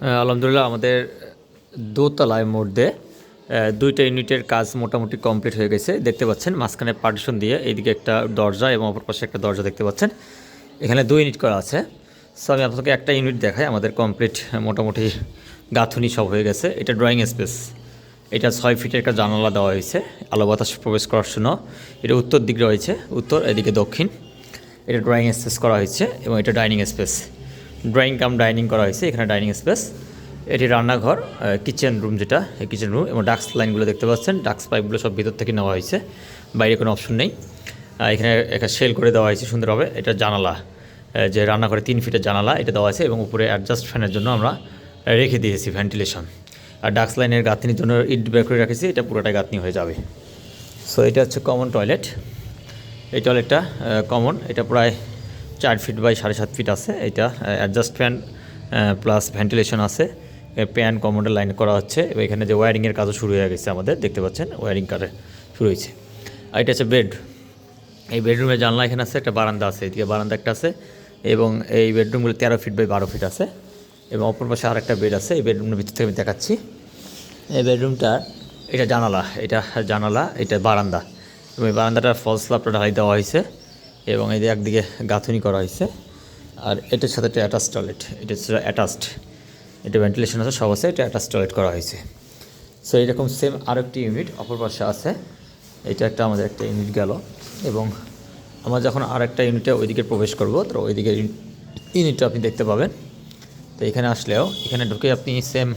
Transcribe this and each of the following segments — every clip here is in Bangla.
আলহামদুলিল্লাহ আমাদের দোতলায় মধ্যে দুইটা ইউনিটের কাজ মোটামুটি কমপ্লিট হয়ে গেছে। দেখতে পাচ্ছেন, মাঝখানে পার্টিশন দিয়ে এইদিকে একটা দরজা এবং অপর পাশে একটা দরজা দেখতে পাচ্ছেন। এখানে দুই ইউনিট করা আছে। সো আমি আপনাকে একটা ইউনিট দেখাই, আমাদের কমপ্লিট, মোটামুটি গাঁথুনি সব হয়ে গেছে। এটা ড্রয়িং স্পেস এটা ছয় ফিটের একটা জানালা দেওয়া হয়েছে, আলো বাতাস প্রবেশ করার জন্য। এটা উত্তর দিক রয়েছে, উত্তর, এদিকে দক্ষিণ। এটা ড্রয়িং স্পেস করা হয়েছে এবং এটা dining space drawing cum dining করা হয়েছে। এখানে ডাইনিং স্পেস এটি রান্নাঘর কিচেন রুম যেটা, এই কিচেন রুম এবং ডাক্স লাইনগুলো দেখতে পাচ্ছেন। ডাক্স পাইপগুলো সব ভিতর থেকে নেওয়া হয়েছে। বাইরে কোনো অপশন নেই। এখানে একটা সেল করে দেওয়া হয়েছে সুন্দরভাবে। এটা জানালা। যে রান্নাঘরে তিন ফিটের জানালা এটা দেওয়া আছে এবং উপরে অ্যাডজাস্ট ফ্যানের জন্য আমরা রেখে দিয়েছি ভেন্টিলেশন আর ডাক্স লাইনের গাঁথনির জন্য ইট বের করে রেখেছি। এটা পুরোটাই গাঁথনি হয়ে যাবে। সো এটা হচ্ছে কমন টয়লেট এই টয়লেটটা কমন এটা প্রায় চার ফিট বাই সাড়ে সাত ফিট আছে, এটা অ্যাডজাস্ট ফ্যান প্লাস ভেন্টিলেশন আছে। প্যান কমোডের লাইন করা হচ্ছে। এখানে যে ওয়্যারিংয়ের কাজও শুরু হয়ে গেছে আমাদের, দেখতে পাচ্ছেন ওয়্যারিং কাজে শুরু হয়েছে। আর এটা হচ্ছে বেড এই বেডরুমের জানলা এখানে আছে, একটা বারান্দা আছে, এদিকে বারান্দা একটা আছে, এবং এই বেডরুমগুলো তেরো ফিট বাই বারো ফিট আছে, এবং অপর পাশে আর একটা বেড আছে, এই বেডরুমের ভিতর থেকে আমি দেখাচ্ছি। এই বেডরুমটা এটা জানালা এটা জানালা, এটা বারান্দা। এবং এই বারান্দাটা ফলস স্ল্যাবটা ঢালাই দেওয়া হয়েছে। এবং এই একদিকে গাঁথুনি করা হয়েছে, আর এটার সাথে একটা অ্যাটাচ টয়লেট এটা অ্যাটাচড এটা ভেন্টিলেশন আছে, সব আছে, এটা অ্যাটাচ টয়লেট করা হয়েছে। সো এইরকম সেম আরেকটি ইউনিট অপর পাশে আছে, এটা একটা আমাদের একটা ইউনিট গেল, এবং আমরা যখন আর একটা ইউনিটে ওইদিকে প্রবেশ করব, তো ওইদিকে ইউনিটটা আপনি দেখতে পাবেন। তো এখানে আসলেও, এখানে ঢুকে আপনি সেম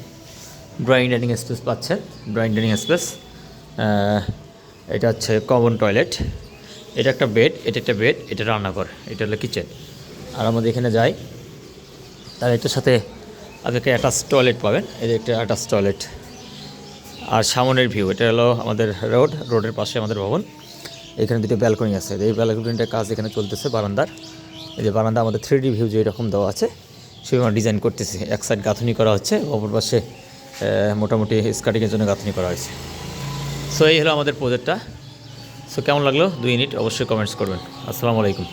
ড্রয়িং ডাইনিং স্পেস পাচ্ছেন ড্রয়িং ডাইনিং স্পেস এটা হচ্ছে কমন টয়লেট এটা একটা বেড এটা একটা বেড এটা রান্নাঘর, এটা হলো কিচেন আর আমাদের এখানে যাই তার এটার সাথে আপনাকে অ্যাটাচ টয়লেট পাবেন যে একটা অ্যাটাচ টয়লেট আর সামনের ভিউ এটা হলো আমাদের রোড রোডের পাশে আমাদের ভবন। এখানে দুটো ব্যালকনি আছে, এই ব্যালকনিটার কাজ এখানে চলতেছে বারান্দার। এই যে বারান্দা আমাদের থ্রি ডি ভিউ যে এরকম দেওয়া আছে, সেরকম ডিজাইন করতেছে। এক সাইড গাঁথনি করা হচ্ছে, অপর পাশে মোটামুটি স্কাটিংয়ের জন্য গাঁথনি করা হয়েছে। সো এই হলো আমাদের প্রজেক্টটা সো কেমন লাগল? দুই মিনিট অবশ্যই কমেন্টস করবেন। আসসালামু আলাইকুম।